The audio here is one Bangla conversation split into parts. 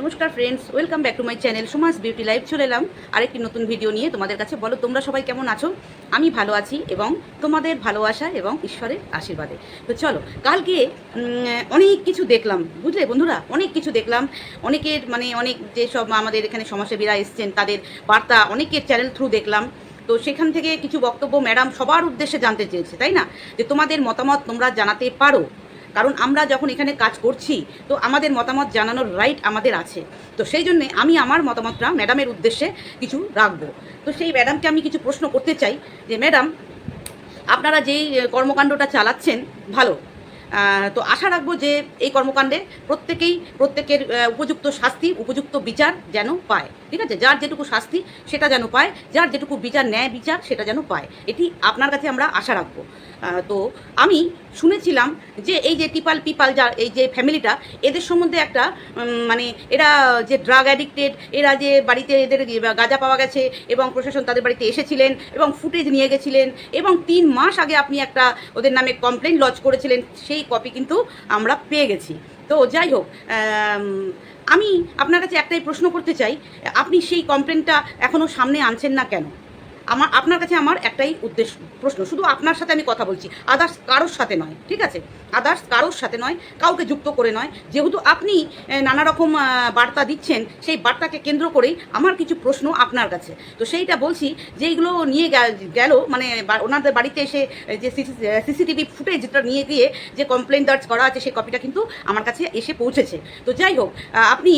নমস্কার friends welcome back to my channel Sumas beauty live চলে এলাম। আরেকটি নতুন ভিডিও নিয়ে তোমাদের কাছে। বলো, তোমরা সবাই কেমন আছো? আমি ভালো আছি এবং তোমাদের ভালোবাসা এবং ঈশ্বরের আশীর্বাদে। তো চলো, কালকে অনেক কিছু দেখলাম, বুঝলে বন্ধুরা? অনেক কিছু দেখলাম। অনেকের মানে অনেক যেসব আমাদের এখানে সমাজসেবীরা এসছেন, তাদের বার্তা অনেকের চ্যানেল থ্রু দেখলাম। তো সেখান থেকে কিছু বক্তব্য ম্যাডাম সবার উদ্দেশ্যে জানতে চেয়েছে, তাই না? যে তোমাদের মতামত তোমরা জানাতে পারো। কারণ আমরা যখন এখানে কাজ করছি, তো আমাদের মতামত জানানোর রাইট আমাদের আছে। তো সেই জন্যে আমি আমার মতামতটা ম্যাডামের উদ্দেশ্যে কিছু রাখব। তো সেই ম্যাডামকে আমি কিছু প্রশ্ন করতে চাই যে ম্যাডাম আপনারা যেই কর্মকাণ্ডটা চালাচ্ছেন, ভালো। তো আশা রাখব যে এই কর্মকাণ্ডে প্রত্যেকেই, প্রত্যেকের উপযুক্ত শাস্তি, উপযুক্ত বিচার যেন পায়। ঠিক আছে? যার যেটুকু শাস্তি, সেটা যেন পায়। যার যেটুকু বিচার, ন্যায় বিচার, সেটা যেন পায়। এটি আপনার কাছে আমরা আশা রাখব। তো আমি শুনেছিলাম যে এই যে টিপাল পিপাল যার এই যে ফ্যামিলিটা, এদের সম্বন্ধে একটা মানে এরা যে ড্রাগ অ্যাডিক্টেড এরা যে বাড়িতে এদের গাঁজা পাওয়া গেছে এবং প্রশাসন তাদের বাড়িতে এসেছিলেন এবং ফুটেজ নিয়ে গেছিলেন এবং তিন মাস আগে আপনি একটা ওদের নামে কমপ্লেন লজ করেছিলেন, সেই কপি কিন্তু আমরা পেয়ে গেছি। তো যাই হোক, আমি আপনার কাছে একটাই প্রশ্ন করতে চাই, আপনি সেই কমপ্লেনটা এখনও সামনে আনছেন না কেন? আমার, আপনার কাছে আমার একটাই উদ্দেশ্য, প্রশ্ন। শুধু আপনার সাথে আমি কথা বলছি আদার্স কারোর সাথে নয়, ঠিক আছে? আদার্স কারোর সাথে নয়, কাউকে যুক্ত করে নয়। যেহেতু আপনি নানা রকম বার্তা দিচ্ছেন, সেই বার্তাকে কেন্দ্র করেই আমার কিছু প্রশ্ন আপনার কাছে। তো সেইটা বলছি যে এইগুলো নিয়ে গেল মানে ওনাদের বাড়িতে এসে যে সিসিটিভি ফুটেজটা নিয়ে গিয়ে যে কমপ্লেন দার্জ করা আছে সেই কপিটা কিন্তু আমার কাছে এসে পৌঁছেছে। তো যাই হোক আপনি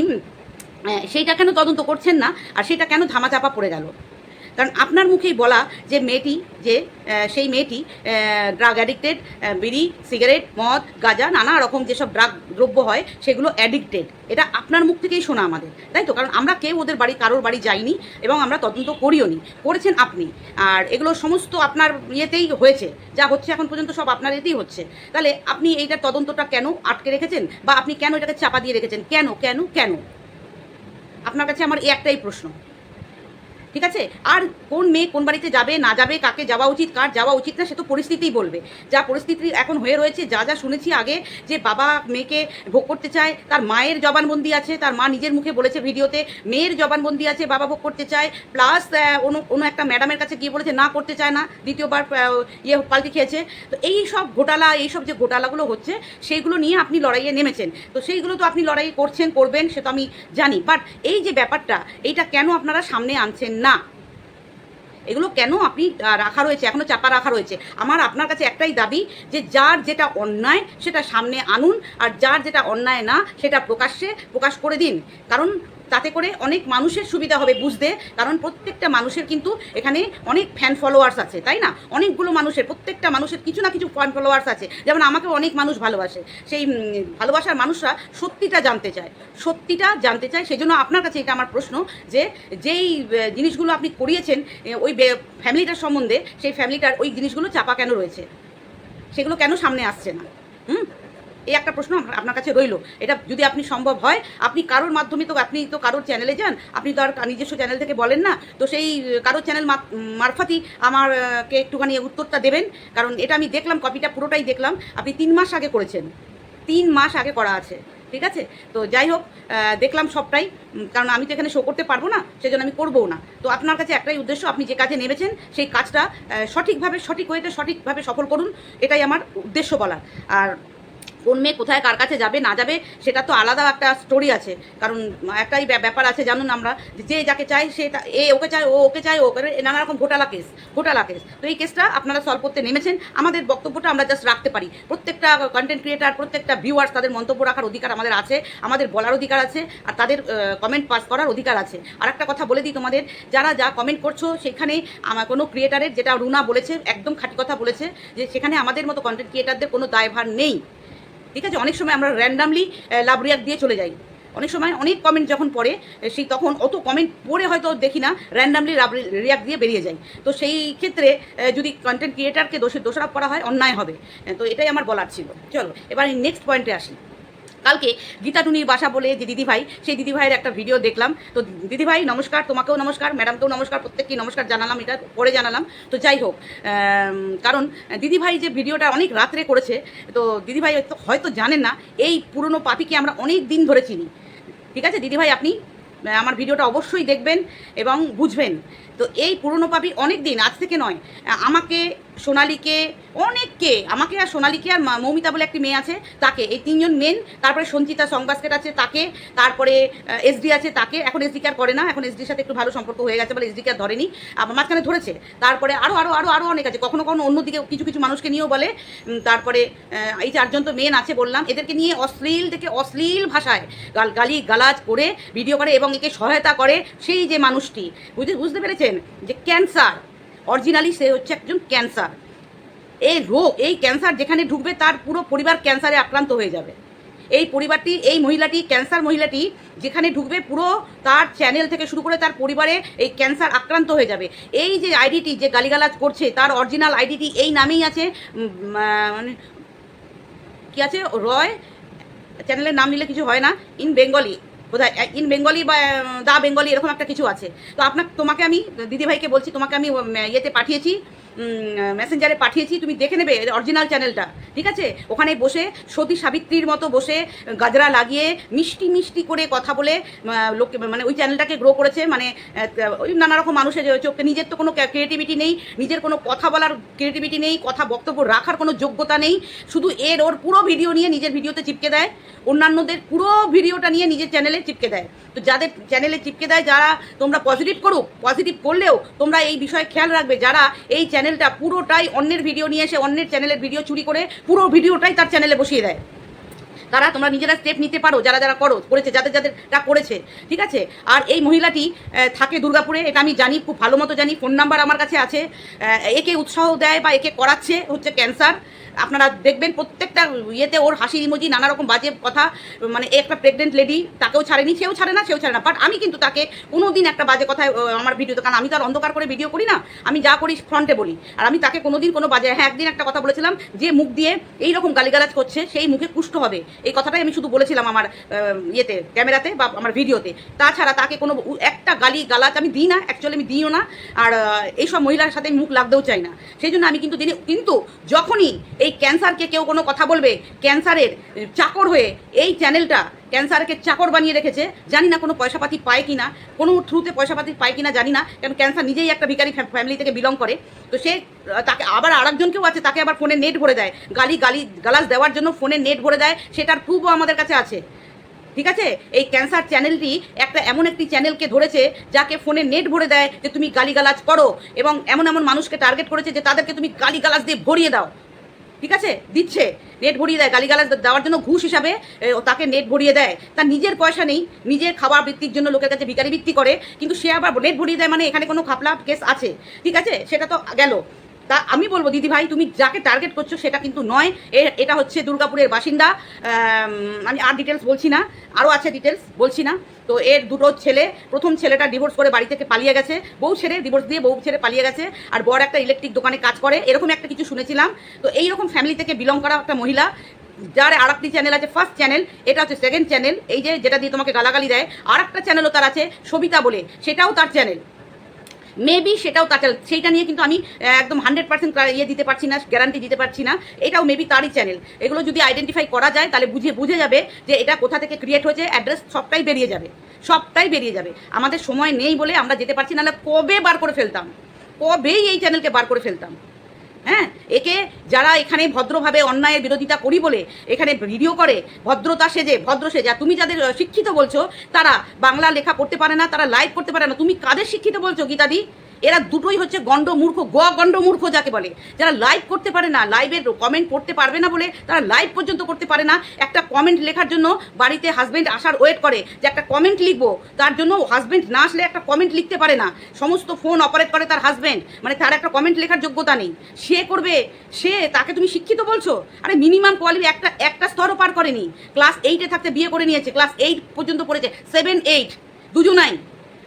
সেইটা কেন তদন্ত করছেন না, আর সেটা কেন ধামাচাপা পড়ে গেল? কারণ আপনার মুখেই বলা যে মেয়েটি, যে সেই মেয়েটি ড্রাগ অ্যাডিক্টেড বিড়ি সিগারেট মদ, গাঁজা, নানা রকম যেসব ড্রাগ দ্রব্য হয়, সেগুলো অ্যাডিক্টেড এটা আপনার মুখ থেকেই শোনা আমাদের, তাই তো? কারণ আমরা কেউ ওদের বাড়ি, কারোর বাড়ি যাইনি এবং আমরা তদন্ত করিও নি করেছেন আপনি। আর এগুলো সমস্ত আপনার ইয়েতেই হয়েছে, যা হচ্ছে এখন পর্যন্ত সব আপনার এতেই হচ্ছে। তাহলে আপনি এইটার তদন্তটা কেন আটকে রেখেছেন? বা আপনি কেন এটাকে চাপা দিয়ে রেখেছেন? কেন কেন কেন? আপনার কাছে আমার এই একটাই প্রশ্ন। ঠিক আছে? আর কোন মেয়ে কোন বাড়িতে যাবে, না যাবে, কাকে যাওয়া উচিত, কার যাওয়া উচিত না, সে তো পরিস্থিতিই বলবে। যা পরিস্থিতি এখন হয়ে রয়েছে, যা যা শুনেছি আগে যে বাবা মেয়েকে ভোগ করতে চায়, তার মায়ের জবানবন্দি আছে, তার মা নিজের মুখে বলেছে ভিডিওতে, মেয়ের জবানবন্দি আছে, বাবা ভোগ করতে চায় প্লাস কোনো একটা ম্যাডামের কাছে গিয়ে বলেছে, না করতে চায় না, দ্বিতীয়বার ইয়ে পাল্টি খেয়েছে। তো এই সব ঘোটালা, এই সব যে ঘোটালাগুলো হচ্ছে, সেইগুলো নিয়ে আপনি লড়াইয়ে নেমেছেন। তো সেইগুলো তো আপনি লড়াই করছেন, করবেন, সে তো আমি জানি। বাট এই যে ব্যাপারটা, এইটা কেন আপনারা সামনে আনছেন না। এগুলো কেন আপনি রাখা রয়েছে এখনও চাপা রাখা রয়েছে? আমার, আপনার কাছে একটাই দাবি যে যার যেটা অন্যায় সেটা সামনে আনুন, আর যার যেটা অন্যায় না সেটা প্রকাশ্যে প্রকাশ করে দিন। কারণ তাতে করে অনেক মানুষের সুবিধা হবে বুঝতে, কারণ প্রত্যেকটা মানুষের কিন্তু এখানে অনেক ফ্যান ফলোয়ার্স আছে, তাই না? অনেকগুলো মানুষের, প্রত্যেকটা মানুষের কিছু না কিছু ফ্যান ফলোয়ার্স আছে। যেমন আমাকে অনেক মানুষ ভালোবাসে, সেই ভালোবাসার মানুষরা সত্যিটা জানতে চায়। সত্যিটা জানতে চায় সেই জন্য আপনার কাছে এটা আমার প্রশ্ন যে, যেই জিনিসগুলো আপনি করিয়েছেন ওই ফ্যামিলিটার সম্বন্ধে, সেই ফ্যামিলিটার ওই জিনিসগুলো চাপা কেন রয়েছে? সেগুলো কেন সামনে আসছে না? হুম? এই একটা প্রশ্ন আপনার কাছে রইল। এটা যদি আপনি সম্ভব হয় আপনি কারোর মাধ্যমে তো আপনি তো কারোর চ্যানেলে যান আপনি তো আর নিজস্ব চ্যানেল থেকে বলেন না তো সেই কারোর চ্যানেল মারফতই আমার আহ, কে একটুখানি উত্তরটা দেবেন। কারণ এটা আমি দেখলাম কপিটা পুরোটাই দেখলাম। আপনি তিন মাস আগে করেছেন। তিন মাস আগে করা আছে। ঠিক আছে? তো যাই হোক দেখলাম সবটাই। কারণ আমি তো এখানে শো করতে পারব না সেজন্য আমি করবও না। তো আপনার কাছে একটাই উদ্দেশ্য আপনি যে কাজে নেমেছেন সেই কাজটা সঠিকভাবে সঠিক ওয়েতে সঠিকভাবে সফল করুন এটাই আমার উদ্দেশ্য বলার। আর কোন মেয়ে কোথায় কার কাছে যাবে, না যাবে, সেটা তো আলাদা একটা স্টোরি আছে। কারণ একটাই ব্যাপার আছে, জানুন আমরা, যে যাকে চাই সে এ ওকে চায়, ও ওকে চায় ওকে নানা রকম ঘোটালা কেস ঘোটালা কেস তো এই কেসটা আপনারা সলভ করতে নেমেছেন। আমাদের বক্তব্যটা আমরা জাস্ট রাখতে পারি। প্রত্যেকটা কন্টেন্ট ক্রিয়েটার প্রত্যেকটা ভিউয়ার্স তাদের মন্তব্য রাখার অধিকার আমাদের আছে, আমাদের বলার অধিকার আছে, আর তাদের কমেন্ট পাস করার অধিকার আছে। আর একটা কথা বলে দিই তোমাদের, যারা যা কমেন্ট করছ, সেখানে আমার কোনো ক্রিয়েটারের যেটা রুনা বলেছে, একদম খাঁটি কথা বলেছে, যে সেখানে আমাদের মতো কন্টেন্ট ক্রিয়েটারদের কোনো দায়ভার নেই। ঠিক আছে? অনেক সময় আমরা র্যান্ডামলি লাভ রিয়াক দিয়ে চলে যাই। অনেক সময় অনেক কমেন্ট যখন পড়ে সেই তখন অত কমেন্ট পড়ে হয়তো দেখি না র্যান্ডামলি রিয়াক্ট দিয়ে বেরিয়ে যায় তো সেই ক্ষেত্রে যদি কন্টেন্ট ক্রিয়েটারকে দোষী দোষারোপ করা হয়, অন্যায় হবে। তো এটাই আমার বলার ছিল। চলো, এবার নেক্সট পয়েন্টে আসি। কালকে গীতাটুনির বাসা বলে যে দিদিভাই, সেই দিদিভাইয়ের একটা ভিডিও দেখলাম। তো দিদিভাই, নমস্কার, তোমাকেও নমস্কার ম্যাডামকেও নমস্কার, প্রত্যেককেই নমস্কার জানালাম, এটা পরে জানালাম। তো যাই হোক কারণ দিদিভাই যে ভিডিওটা অনেক রাত্রে করেছে, তো দিদিভাই হয়তো জানেন না, এই পুরনো পাপিকে আমরা অনেক দিন ধরে চিনি। ঠিক আছে? দিদিভাই, আপনি আমার ভিডিওটা অবশ্যই দেখবেন এবং বুঝবেন। তো এই পুরনো পাপি অনেক দিন আজ থেকে নয়, আমাকে, সোনালিকে, অনেককে, আমাকে আর সোনালিকে আর মৌমিতা বলে একটি মেয়ে আছে, তাকে, এই তিনজন মেন, তারপরে সঞ্চিতা সং বাস্কেট আছে তাকে, তারপরে এসডি আছে তাকে, এখন এসডি আর করে না, এখন এসডির সাথে একটু ভালো সম্পর্ক হয়ে গেছে বলে এসডি আর ধরেনি আবার মাঝখানে ধরেছে, তারপরে আরও আরও আরও আরও অনেক আছে, কখনো কখনো অন্যদিকে কিছু কিছু মানুষকে নিয়েও বলে তারপরে এই চারজন তো মেন আছে বললাম, এদেরকে নিয়ে অশ্লীল থেকে অশ্লীল ভাষায় গাল, গালি, গালাজ করে ভিডিও করে এবং একে সহায়তা করে, সেই যে মানুষটি বুঝতে বুঝতে পেরেছেন যে ক্যান্সার, অরিজিনালি সে হচ্ছে একজন ক্যান্সার। এই রোগ, এই ক্যান্সার যেখানে ঢুকবে তার পুরো পরিবার ক্যান্সারে আক্রান্ত হয়ে যাবে। এই পরিবারটি, এই মহিলাটি, ক্যান্সার মহিলাটি যেখানে ঢুকবে পুরো তার চ্যানেল থেকে শুরু করে তার পরিবারে এই ক্যান্সার আক্রান্ত হয়ে যাবে। এই যে আইডিটি, যে গালিগালাজ করছে, তার অরিজিনাল আইডিটি এই নামেই আছে মানে কি আছে? রয়, চ্যানেলের নাম নিলে কিছু হয় না, ইন বেঙ্গলি। বোধহয় ইন বেঙ্গলি বা দা বেঙ্গলি এরকম একটা কিছু আছে। তো আপনার তোমাকে আমি, দিদিভাইকে বলছি, তোমাকে আমি ইয়েতে পাঠিয়েছি। মেসেঞ্জারে পাঠিয়েছি, তুমি দেখে নেবে অরিজিনাল চ্যানেলটা ঠিক আছে? ওখানে বসে, সতী সাবিত্রীর মতো বসে গাজরা লাগিয়ে, মিষ্টি মিষ্টি করে কথা বলে লোককে মানে ওই চ্যানেলটাকে গ্রো করেছে মানে ওই নানা রকম মানুষের চোখে, নিজের তো কোনো ক্রিয়েটিভিটি নেই, নিজের কোনো কথা বলার ক্রিয়েটিভিটি নেই, কথা, বক্তব্য রাখার কোনো যোগ্যতা নেই, শুধু এর, ওর পুরো ভিডিও নিয়ে নিজের ভিডিওতে চিপকে দেয়, অন্যান্যদের পুরো ভিডিওটা নিয়ে নিজের চ্যানেলে চিপকে দেয়। তো যাদের চ্যানেলে চিপকে দেয়, যারা তোমরা পজিটিভ করুক পজিটিভ করলেও তোমরা এই বিষয়ে খেয়াল রাখবে, যারা এই চ্যানেলটা পুরোটাই অন্যের ভিডিও নিয়ে এসে অন্যের চ্যানেলের ভিডিও চুরি করে পুরো ভিডিওটাই তার চ্যানেলে বসিয়ে দেয়। তারা তোমরা নিজেরা স্টেপ নিতে পারো, যারা যারা করো, করেছে, যাদের যাদের তা করেছে, ঠিক আছে? আর এই মহিলাটি থাকে দুর্গাপুরে, এটা আমি জানি, খুব ভালো মতো জানি ফোন নাম্বার আমার কাছে আছে একে উৎসাহ দেয় বা একে করাচ্ছে, হচ্ছে ক্যান্সার আপনারা দেখবেন প্রত্যেকটা ইয়েতে ওর হাসি ইমোজি নানা রকম বাজে কথা মানে একটা প্রেগনেন্ট লেডি তাকেও ছাড়েনি, সেও ছাড়ে না, সেও ছাড়ে না। বাট আমি কিন্তু তাকে কোনো দিন একটা বাজে কথায় আমার ভিডিওতে কারণ আমি তো আর অন্ধকার করে ভিডিও করি না, আমি যা করি ফ্রন্টে বলি। আর আমি তাকে কোনো দিন কোনো বাজে হ্যাঁ একদিন একটা কথা বলেছিলাম, যে মুখ দিয়ে এই রকম গালিগালাজ করছে, সেই মুখে কুষ্ঠ হবে। এই কথাটাই আমি শুধু বলেছিলাম আমার ইয়েতে, ক্যামেরাতে বা আমার ভিডিওতে তাছাড়া তাকে কোনো একটা গালি গালাজ আমি দিই না অ্যাকচুয়ালি আমি দিইও না। আর এইসব মহিলার সাথে মুখ লাগতেও চাই না। সেই জন্য আমি কিন্তু দিনে, কিন্তু যখনই এই ক্যান্সারকে কেউ কোনো কথা বলবে, ক্যান্সারের চাকর হয়ে এই চ্যানেলটা ক্যান্সারকে চাকর বানিয়ে রেখেছে। জানি না কোনো পয়সাপাতি পায় কি না কোনো থ্রুতে পয়সাপাতি পায় কি না জানি না, কারণ ক্যান্সার নিজেই একটা ভিখারি ফ্যামিলি থেকে বিলং করে। তো সে তাকে আবার আরেকজনকেও আছে, তাকে আবার ফোনে নেট ভরে দেয়। গালি গালি, গালাজ দেওয়ার জন্য ফোনে নেট ভরে দেয়, সেটার প্রুফও আমাদের কাছে আছে। ঠিক আছে? এই ক্যান্সার চ্যানেলটি একটা এমন একটি চ্যানেলকে ধরেছে, যাকে ফোনে নেট ভরে দেয় যে তুমি গালিগালাজ করো এবং এমন এমন মানুষকে টার্গেট করেছে যে তাদেরকে তুমি গালিগালাজ দিয়ে ভরিয়ে দাও। ঠিক আছে? দিচ্ছে। নেট ভরিয়ে দেয়। গালিগালাজ দেওয়ার জন্য ঘুষ হিসাবে তাকে নেট ভরিয়ে দেয়। তার নিজের পয়সা নেই, নিজের খাবার বৃত্তির জন্য লোকের কাছে ভিকারি বৃত্তি করে, কিন্তু সে আবার নেট ভরিয়ে দেয় মানে এখানে কোনো খাপলা কেস আছে। ঠিক আছে? সেটা তো গেল। তা আমি বলব, দিদি ভাই, তুমি যাকে টার্গেট করছ সেটা কিন্তু নয়। এটা হচ্ছে দুর্গাপুরের বাসিন্দা। আমি আর ডিটেলস বলছি না, আরও আছে ডিটেলস বলছি না। তো এর দুটো ছেলে, প্রথম ছেলেটা ডিভোর্স করে বাড়ি থেকে পালিয়ে গেছে। বউ ছেড়ে ডিভোর্স দিয়ে বউ ছেড়ে পালিয়ে গেছে। আর বড় একটা ইলেকট্রিক দোকানে কাজ করে, এরকম একটা কিছু শুনেছিলাম। তো এইরকম ফ্যামিলি থেকে বিলং করা একটা মহিলা, যার আর একটি চ্যানেল আছে ফার্স্ট চ্যানেল এটা হচ্ছে সেকেন্ড চ্যানেল এই যে যেটা দিয়ে তোমাকে গালাগালি দেয় আর একটা চ্যানেলও তার আছে, সবিতা বলে, সেটাও তার চ্যানেল মেবি সেটাও তাকে, সেইটা নিয়ে কিন্তু আমি একদম হান্ড্রেড পার্সেন্ট ইয়ে দিতে পারছি না গ্যারান্টি দিতে পারছি না। এটাও মেবি তারই চ্যানেল এগুলো যদি আইডেন্টিফাই করা যায়, তাহলে বুঝে বুঝে যাবে যে এটা কোথা থেকে ক্রিয়েট হয়েছে অ্যাড্রেস সবটাই বেরিয়ে যাবে। সবটাই বেরিয়ে যাবে। আমাদের সময় নেই বলে আমরা যেতে পারছি না কবে বার করে ফেলতাম? কবেই এই চ্যানেলকে বার করে ফেলতাম? হ্যাঁ? একে যারা এখানে ভদ্রভাবে অন্যায়ের বিরোধিতা করি বলে এখানে ভিডিও করে, ভদ্রতা সেজে, ভদ্র সেজে তুমি যাদের শিক্ষিত বলছো, তারা বাংলা লেখা পড়তে পারে না, তারা লাইভ করতে পারে না, তুমি কাদের শিক্ষিত বলছো গীতাদি? এরা দুটোই হচ্ছে গণ্ড মূর্খ গ গণ্ড মূর্খ যাকে বলে। যারা লাইভ করতে পারে না লাইভের কমেন্ট পড়তে পারবে না বলে, তারা লাইভ পর্যন্ত করতে পারে না। একটা কমেন্ট লেখার জন্য বাড়িতে হাজবেন্ড আসার ওয়েট করে যে একটা কমেন্ট লিখব, তার জন্য হাজবেন্ড না আসলে একটা কমেন্ট লিখতে পারে না। সমস্ত ফোন অপারেট করে তার হাজব্যান্ড মানে তার একটা কমেন্ট লেখার যোগ্যতা নেই। সে করবে, সে, তাকে তুমি শিক্ষিত বলছো? আরে মিনিমাম কোয়ালিটি একটা একটা স্তরও পার করেনি। ক্লাস এইটে থাকতে বিয়ে করে নিয়েছে ক্লাস এইট পর্যন্ত পড়েছে সেভেন এইট দুজনাই।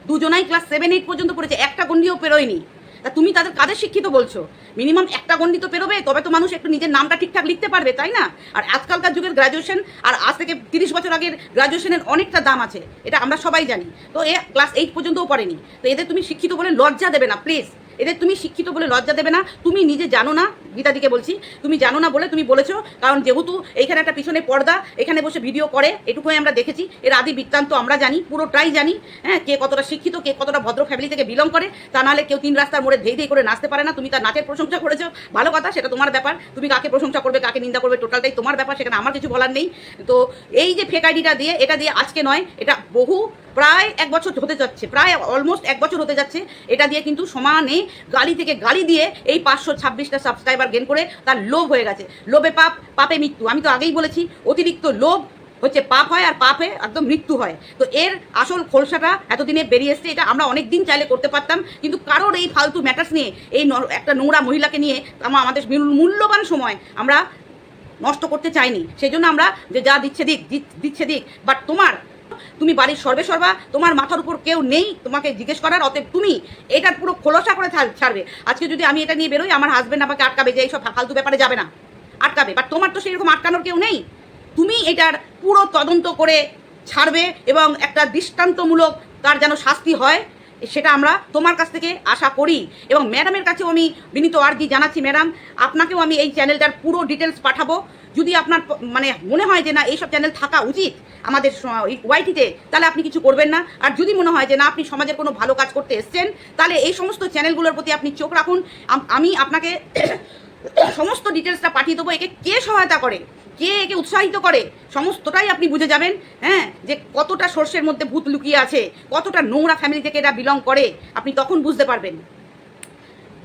দুজনাই ক্লাস সেভেন এইট পর্যন্ত পড়েছে, একটা গণ্ডিও পেরোয়নি। তা তুমি তাদের কাদের শিক্ষিত বলছো? মিনিমাম একটা গণ্ডি তো পেরোবে, তবে তো মানুষ একটু নিজের নামটা ঠিকঠাক লিখতে পারবে, তাই না? আর আজকালকার যুগের গ্রাজুয়েশন আর আজ থেকে তিরিশ বছর আগের গ্রাজুয়েশনের অনেকটা দাম আছে, এটা আমরা সবাই জানি। তো এ ক্লাস এইট পর্যন্তও পড়েনি। তো এদের তুমি শিক্ষিত বলে লজ্জা দেবে না প্লিজ এদের তুমি শিক্ষিত বলে লজ্জা দেবে না, তুমি নিজে জানো না গীতাদিকে বলছি, তুমি জানো না বলে তুমি বলেছ, কারণ যেহেতু এইখানে একটা পিছনে পর্দা, এখানে বসে ভিডিও করে, এটুকুই আমরা দেখেছি। এর আদি বৃত্তান্ত আমরা জানি, পুরোটাই জানি। হ্যাঁ কে কতটা শিক্ষিত, কে কতটা ভদ্র ফ্যামিলি থেকে বিলং করে, তা নাহলে কেউ তিন রাস্তার মোড়ে ধেই ধেই করে নাচতে পারে না। তুমি তার নাচের প্রশংসা করেছ, ভালো কথা, সেটা তোমার ব্যাপার। তুমি কাকে প্রশংসা করবে, কাকে নিন্দা করবে, টোটালটাই তোমার ব্যাপার, সেখানে আমার কিছু বলার নেই। তো এই যে ফেক আইডিটা দিয়ে, এটা দিয়ে আজকে নয়, এটা বহু, প্রায় এক বছর হতে যাচ্ছে, প্রায় অলমোস্ট এক বছর হতে যাচ্ছে। এটা দিয়ে কিন্তু সমানে গালি থেকে গালি দিয়ে এই পাঁচশো ছাব্বিশটা সাবস্ক্রাইবার গেন করে তার লোভ হয়ে গেছে। লোভে পাপ, পাপে মৃত্যু। আমি তো আগেই বলেছি, অতিরিক্ত লোভ হচ্ছে পাপ হয় আর পাপে একদম মৃত্যু হয়। তো এর আসল খোলসাটা এতদিনে বেরিয়ে এসছে, এটা আমরা অনেক দিন চাইলে করতে পারতাম। কিন্তু কারোর এই ফালতু ম্যাটার্স নিয়ে, এই একটা নোংরা মহিলাকে নিয়ে আমরা আমাদের মূল্যবান সময় আমরা নষ্ট করতে চাইনি। সেই জন্য আমরা যে যা দিচ্ছে দিক- দিচ্ছে দিক। বাট তোমার তুমি বাড়ির সর্বে সর্বা, তোমার মাথার উপর কেউ নেই তোমাকে জিজ্ঞেস করার, অতএব তুমি এটার পুরো খোলসা করে ছাড়বে। আজকে যদি আমি এটা নিয়ে বেরোই, আমার হাজবেন্ড আমাকে আটকাবে যে এইসব ফালতু ব্যাপারে যাবে না। আটকাবে। বাট তোমার তো সেরকম আটকানোর কেউ নেই। তুমি এটার পুরো তদন্ত করে ছাড়বে এবং একটা দৃষ্টান্তমূলক তার যেন শাস্তি হয়, সেটা আমরা তোমার কাছ থেকে আশা করি। এবং ম্যাডামের কাছেও আমি বিনীত আর্জি জানাচ্ছি ম্যাডাম আপনাকেও আমি এই চ্যানেলটার পুরো ডিটেলস পাঠাবো। যদি আপনার মানে মনে হয় যে না, এইসব চ্যানেল থাকা উচিত আমাদের ওয়াইটিতে তাহলে আপনি কিছু করবেন না। আর যদি মনে হয় যে না, আপনি সমাজের কোনো ভালো কাজ করতে এসছেন, তাহলে এই সমস্ত চ্যানেলগুলোর প্রতি আপনি চোখ রাখুন। আমি আপনাকে সমস্ত ডিটেলসটা পাঠিয়ে দেবো। একে কে সহায়তা করে? কে একে উৎসাহিত করে? সমস্তটাই আপনি বুঝে যাবেন হ্যাঁ? যে কতটা সর্ষের মধ্যে ভূত লুকিয়ে আছে, কতটা নোংরা ফ্যামিলি থেকে এরা বিলং করে, আপনি তখন বুঝতে পারবেন।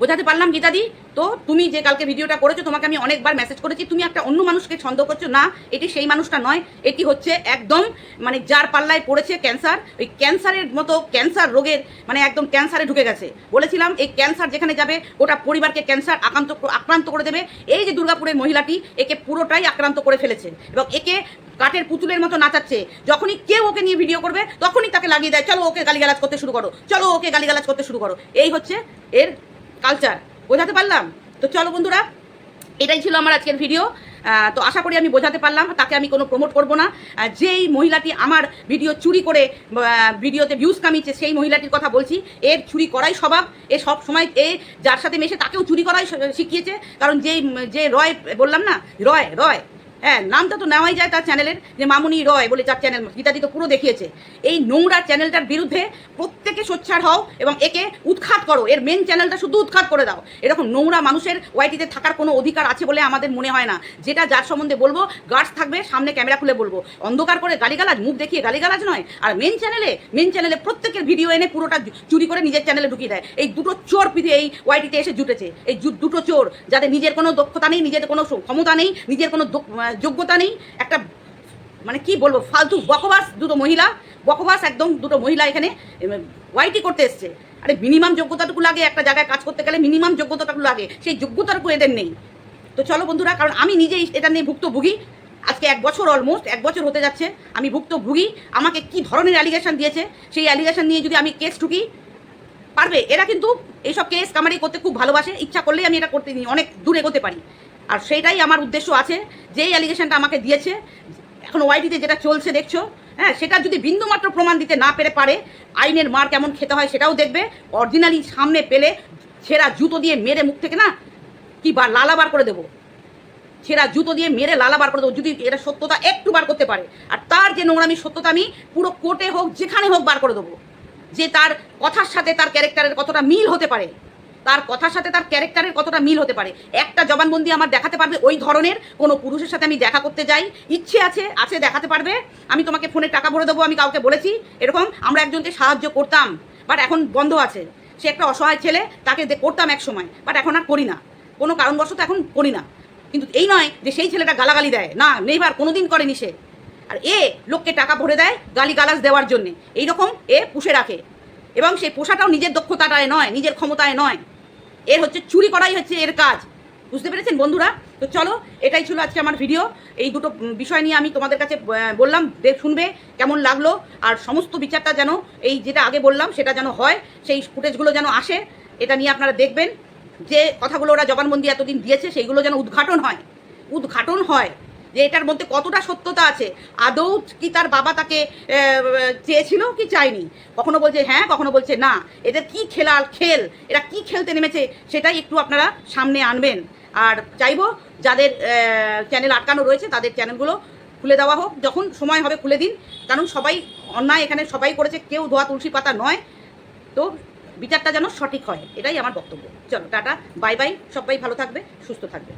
বোঝাতে পারলাম গীতাদি? তো তুমি যে কালকে ভিডিওটা করেছ, তোমাকে আমি অনেকবার মেসেজ করেছি, তুমি একটা অন্য মানুষকে ছন্দ করছ। না, এটি সেই মানুষটা নয়, এটি হচ্ছে একদম মানে যার পাল্লায় পড়েছে ক্যান্সার ওই ক্যান্সারের মতো ক্যান্সার রোগের মানে একদম ক্যান্সারে ঢুকে গেছে। বলেছিলাম, এই ক্যান্সার যেখানে যাবে, গোটা পরিবারকে ক্যান্সার আক্রান্ত আক্রান্ত করে দেবে। এই যে দুর্গাপুরের মহিলাটি, একে পুরোটাই আক্রান্ত করে ফেলেছে এবং একে কাঠের পুতুলের মতো নাচাচ্ছে। যখনই কেউ ওকে নিয়ে ভিডিও করবে, তখনই তাকে লাগিয়ে দেয়, চলো ওকে গালিগালাজ করতে শুরু করো, চলো ওকে গালিগালাজ করতে শুরু করো। এই হচ্ছে এর কালচার, বোঝাতে পারলাম? তো চলো বন্ধুরা, এটাই ছিল আমার আজকের ভিডিও তো আশা করি আমি বোঝাতে পারলাম, তাকে আমি কোনো প্রমোট করব না। যেই মহিলাটি আমার ভিডিও চুরি করে ভিডিওতে ভিউজ কামিয়েছে, সেই মহিলাটির কথা বলছি। এর চুরি করাই স্বভাব, এ সব সময় এ, যার সাথে মেশে তাকেও চুরি করাই শিখিয়েছে। কারণ যেই, যে রয় বললাম না, রয় রয় হ্যাঁ নামটা তো নেওয়াই যায় তার চ্যানেলের যে মামুনি রয় বলে তার চ্যানেল গীতাদি তো পুরো দেখিয়েছে। এই নোংরা চ্যানেলটার বিরুদ্ধে প্রত্যেকে সোচ্ছার হও এবং একে উৎখাত করো। এর মেন চ্যানেলটা শুধু উৎখাত করে দাও। এরকম নোংরা মানুষের ওয়াইটিতে থাকার কোনো অধিকার আছে বলে আমাদের মনে হয় না। যেটা যার সম্বন্ধে বলব গার্ডস থাকবে, সামনে ক্যামেরা খুলে বলব। অন্ধকার করে গালিগালাজ, মুখ দেখিয়ে গালিগালাজ নয়। আর মেন চ্যানেলে মেন চ্যানেলে প্রত্যেকের ভিডিও এনে পুরোটা চুরি করে নিজের চ্যানেলে ঢুকিয়ে দেয়। এই দুটো চোর পৃথিবী এই ওয়াইটিতে এসে জুটেছে। এই দুটো চোর, যাদের নিজের কোনো দক্ষতা নেই নিজের কোনো ক্ষমতা নেই, নিজের কোনো যোগ্যতা নেই, একটা মানে কি বলব, ফালতু বকবাস দুটো মহিলা, বকবাস একদম দুটো মহিলা এখানে ওয়াইটি করতে এসছে। আরে মিনিমাম যোগ্যতাটুকু লাগে, একটা জায়গায় কাজ করতে গেলে মিনিমাম যোগ্যতাটুকু লাগে, সেই যোগ্যতাটুকু এদের নেই। তো চলো বন্ধুরা, কারণ আমি নিজেই এটা নিয়ে ভুক্তভোগী। আজকে এক বছর অলমোস্ট এক বছর হতে যাচ্ছে, আমি ভুক্তভোগী। আমাকে কি ধরনের অ্যালিগেশন দিয়েছে, সেই অ্যালিগেশন নিয়ে যদি আমি কেস ঠুকি পারবে? এরা কিন্তু এইসব কেস কামারি করতে খুব ভালোবাসে, ইচ্ছা করলেই আমি এটা করতে নিই, অনেক দূর এগোতে পারি। আর সেইটাই আমার উদ্দেশ্য আছে। যেই অ্যালিগেশনটা আমাকে দিয়েছে, এখন ওয়াইটিতে যেটা চলছে দেখছ হ্যাঁ সেটা যদি বিন্দুমাত্র প্রমাণ দিতে না পেরে পারে, আইনের মার কেমন খেতে হয় সেটাও দেখবে। অরিজিনালি সামনে পেলে ছেঁড়া জুতো দিয়ে মেরে মুখ থেকে না, কি বা লালাবার করে দেবো? ছেঁড়া জুতো দিয়ে মেরে লালা বার করে দেবো, যদি এটা সত্যতা একটু বার করতে পারে। আর তার যে নোংরামি, সত্যতা আমি পুরো কোর্টে হোক, যেখানে হোক বার করে দেবো। যে তার কথার সাথে তার ক্যারেক্টারের কতটা মিল হতে পারে তার কথার সাথে তার ক্যারেক্টারের কতটা মিল হতে পারে? একটা জবানবন্দি আমার দেখাতে পারবে ওই ধরনের? কোনো পুরুষের সাথে আমি দেখা করতে যাই? ইচ্ছে আছে আছে, দেখাতে পারবে? আমি তোমাকে ফোনে টাকা ভরে দেবো, আমি কাউকে বলেছি। এরকম আমরা একজনকে সাহায্য করতাম। বাট এখন বন্ধ আছে। সে একটা অসহায় ছেলে, তাকে করতাম এক সময়। বাট এখন আর করি না। কোনো কারণবশত এখন করি না। কিন্তু এই নয় যে সেই ছেলেটা গালাগালি দেয়। না নেইবার কোনোদিন করেনি সে। আর এ লোককে টাকা ভরে দেয় গালি গালাজ দেওয়ার জন্যে। এইরকম এ পুষে রাখে। এবং সেই পোষাটাও নিজের দক্ষতাটায় নয়, নিজের ক্ষমতায় নয়। এর হচ্ছে চুরি করাই হচ্ছে এর কাজ। বুঝতে পেরেছেন বন্ধুরা? তো চলো, এটাই ছিল আজকে আমার ভিডিও এই দুটো বিষয় নিয়ে আমি তোমাদের কাছে বললাম দেখ শুনবে কেমন লাগল। আর সমস্ত বিচারটা যেন এই যেটা আগে বললাম, সেটা যেন হয়, সেই ফুটেজগুলো যেন আসে, এটা নিয়ে আপনারা দেখবেন। যে কথাগুলো ওরা জবানবন্দি এতদিন দিয়েছে, সেইগুলো যেন উদ্ঘাটন হয়। উদ্ঘাটন হয়। যে এটার মধ্যে কতটা সত্যতা আছে? আদৌ কি তার বাবা তাকে চেয়েছিল কি চায়নি? কখনো বলছে হ্যাঁ কখনো বলছে, না এদের কি খেলার খেল? এরা কি খেলতে নেমেছে? সেটাই একটু আপনারা সামনে আনবেন। আর চাইব যাদের চ্যানেল আটকানো রয়েছে, তাদের চ্যানেলগুলো খুলে দেওয়া হোক, যখন সময় হবে খুলে দিন। কারণ সবাই অন্যায় এখানে সবাই করেছে, কেউ ধোয়া তুলসী পাতা নয়। তো বিচারটা যেন সঠিক হয়, এটাই আমার বক্তব্য। চলো, টাটা, বাই বাই, সবাই ভালো থাকবে, সুস্থ থাকবে।